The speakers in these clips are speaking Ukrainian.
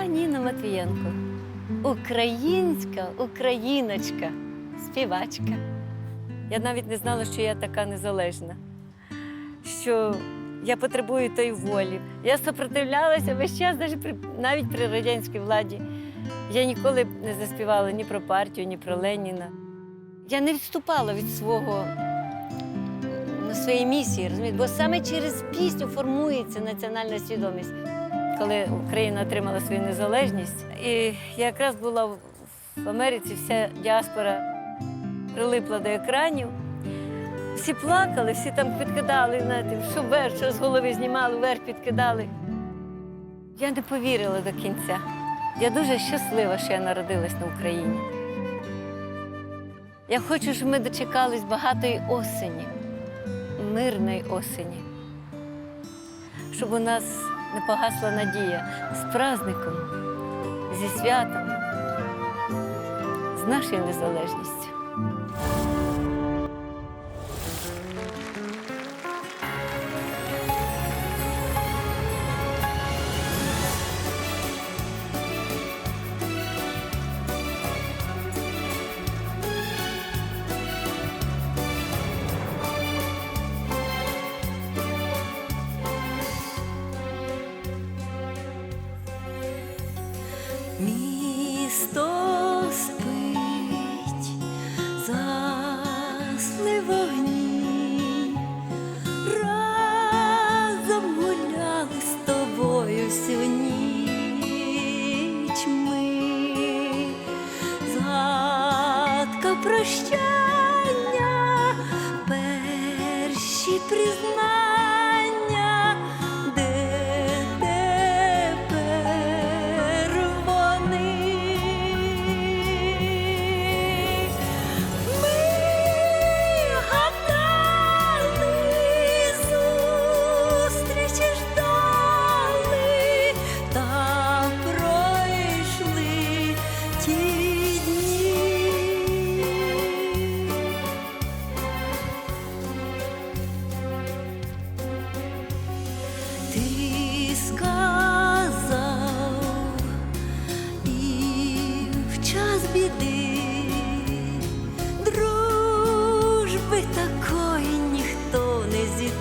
Я Ніна Матвієнко, українська україночка, співачка. Я навіть не знала, що я така незалежна, що я потребую тої волі. Я сопротивлялася весь час, навіть при, навіть при радянській владі. Я ніколи не заспівала ні про партію, ні про Леніна. Я не відступала від свого своєї місії, розумієте? бо саме через пісню формується національна свідомість. Коли Україна отримала свою незалежність, і я якраз була в Америці, вся діаспора прилипла до екранів. Всі плакали, всі там підкидали, знаєте, що вверх, що з голови знімали, вверх підкидали. Я не повірила до кінця. Я дуже щаслива, що я народилась на Україні. Я хочу, щоб ми дочекались багатої осені, мирної осені, щоб у нас не погасла надія з праздником, зі святом, з нашою незалежністю. Місто спить, засли вогні, разом гуляли з тобою всю ніч ми, згадка прощання,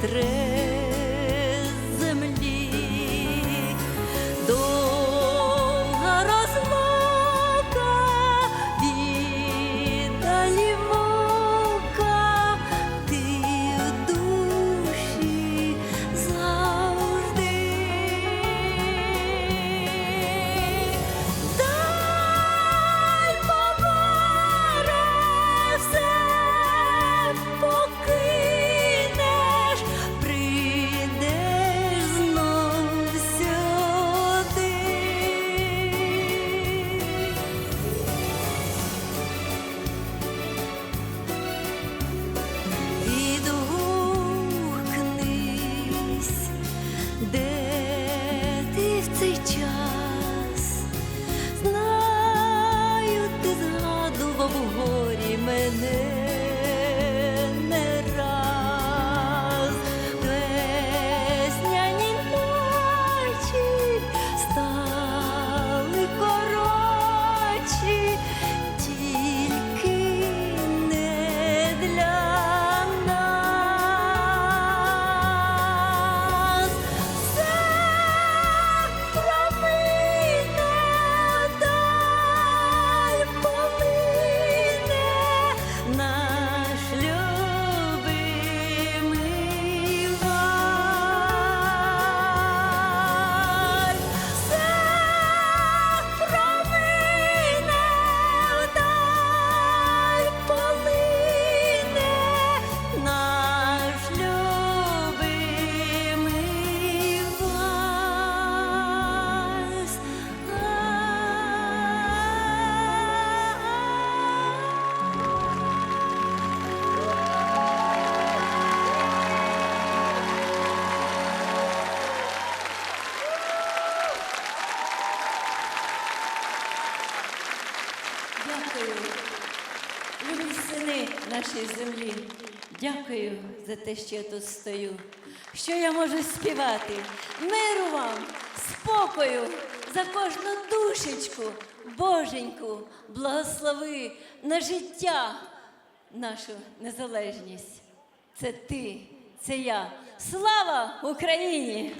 не нашої землі. Дякую за те, що я тут стою. Що я можу співати? Миру вам, спокою за кожну душечку, Боженьку, благослови на життя нашу незалежність. Це ти, це я. Слава Україні!